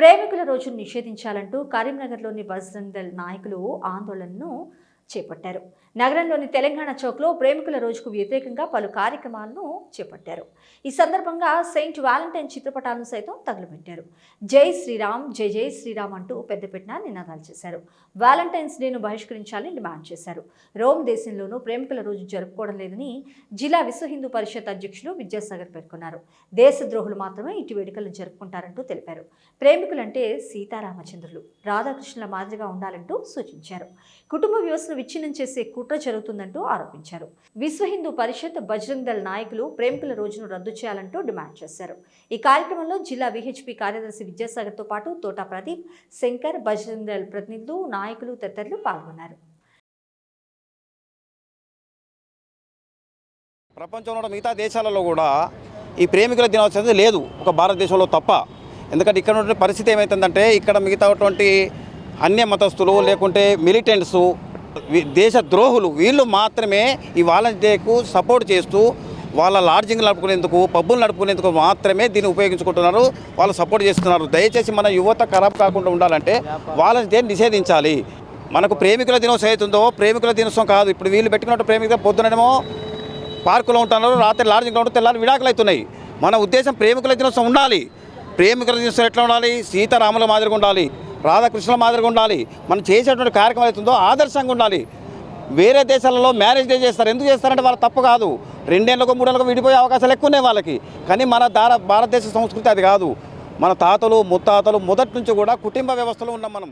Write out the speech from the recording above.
ప్రేమికుల రోజును నిషేధించాలంటూ కరీంనగర్లోని బజరంగ్ దళ్ నాయకులు ఆందోళనను చేపట్టారు. నగరంలోని తెలంగాణ చౌక్లో ప్రేమికుల రోజుకు వ్యతిరేకంగా పలు కార్యక్రమాలను చేపట్టారు. ఈ సందర్భంగా సెయింట్ వ్యాలంటైన్ చిత్రపటాలను సైతం తగులబెట్టారు. జై శ్రీరామ్ జై జై శ్రీరామ్ అంటూ పెద్దపెట్టిన నినాదాలు చేశారు. వ్యాలంటైన్స్ డేను బహిష్కరించాలని డిమాండ్ చేశారు. రోమ్ దేశంలోనూ ప్రేమికుల రోజు జరుపుకోవడం లేదని జిల్లా విశ్వ హిందూ పరిషత్ అధ్యక్షులు విద్యాసాగర్ పేర్కొన్నారు. దేశద్రోహులు మాత్రమే ఇటు వేడుకలు జరుపుకుంటారంటూ తెలిపారు. ప్రేమికులంటే సీతారామచంద్రులు రాధాకృష్ణుల మాదిరిగా ఉండాలంటూ సూచించారు. కుటుంబ వ్యవస్థను విచ్ఛిన్నం చేసే కుట్ర జరుగుతుందంటూ ఆరోపించారు. విశ్వ హిందూ పరిషత్ బజరంగ్ దళ్ నాయకులు ప్రేమికుల రోజును రద్దు చేయాలంటూ డిమాండ్ చేశారు. ఈ కార్యక్రమంలో జిల్లా విహెచ్పి కార్యదర్శి విద్యాసాగర్తో పాటు తోటా ప్రదీప్ శంకర్ బజరంగ్ దళ్ ప్రతినిధులు నాయకులు తదితరులు పాల్గొన్నారు. ప్రపంచంలో మిగతా దేశాలలో కూడా ఈ ప్రేమికుల దినోత్సవం లేదు ఒక భారతదేశంలో తప్ప. ఎందుకంటే ఇక్కడ ఉన్న పరిస్థితి ఏమవుతుందంటే ఇక్కడ మిగతాటువంటి అన్య మతస్థులు లేకుంటే మిలిటెంట్స్ దేశ ద్రోహులు వీళ్ళు మాత్రమే ఈ వాలంటీర్కు సపోర్ట్ చేస్తూ వాళ్ళ లాడ్జింగ్ నడుపుకునేందుకు పబ్బులు నడుపుకునేందుకు మాత్రమే దీన్ని ఉపయోగించుకుంటున్నారు. వాళ్ళు సపోర్ట్ చేస్తున్నారు. దయచేసి మన యువత ఖరాబ్ కాకుండా ఉండాలంటే వాలంటీర్ నిషేధించాలి. మనకు ప్రేమికుల దినోత్సవం అవుతుందో ప్రేమికుల దినోత్సవం కాదు. ఇప్పుడు వీళ్ళు పెట్టుకున్నట్టు ప్రేమికుల పొద్దునేమో పార్కులో ఉంటున్నారు రాత్రి లాడ్జింగ్లో ఉంటే తెల్లారి విడాకులు అవుతున్నాయి. మన ఉద్దేశం ప్రేమికుల దినోత్సవం ఉండాలి. ప్రేమికుల దినోత్సవం ఎట్లా ఉండాలి? సీతారాముల మాదిరిగా ఉండాలి. రాధాకృష్ణుల మాదిరిగా ఉండాలి. మనం చేసేటువంటి కార్యక్రమం అవుతుందో ఆదర్శంగా ఉండాలి. వేరే దేశాలలో మ్యారేజ్ డే చేస్తారు. ఎందుకు చేస్తారంటే వాళ్ళ తప్పు కాదు. రెండేళ్ళకు మూడేళ్ళకు విడిపోయే అవకాశాలు ఎక్కువ ఉన్నాయి వాళ్ళకి. కానీ మన దార భారతదేశ సంస్కృతి అది కాదు. మన తాతలు ముత్తాతలు మొదటి నుంచి కూడా కుటుంబ వ్యవస్థలో ఉన్నాం మనం.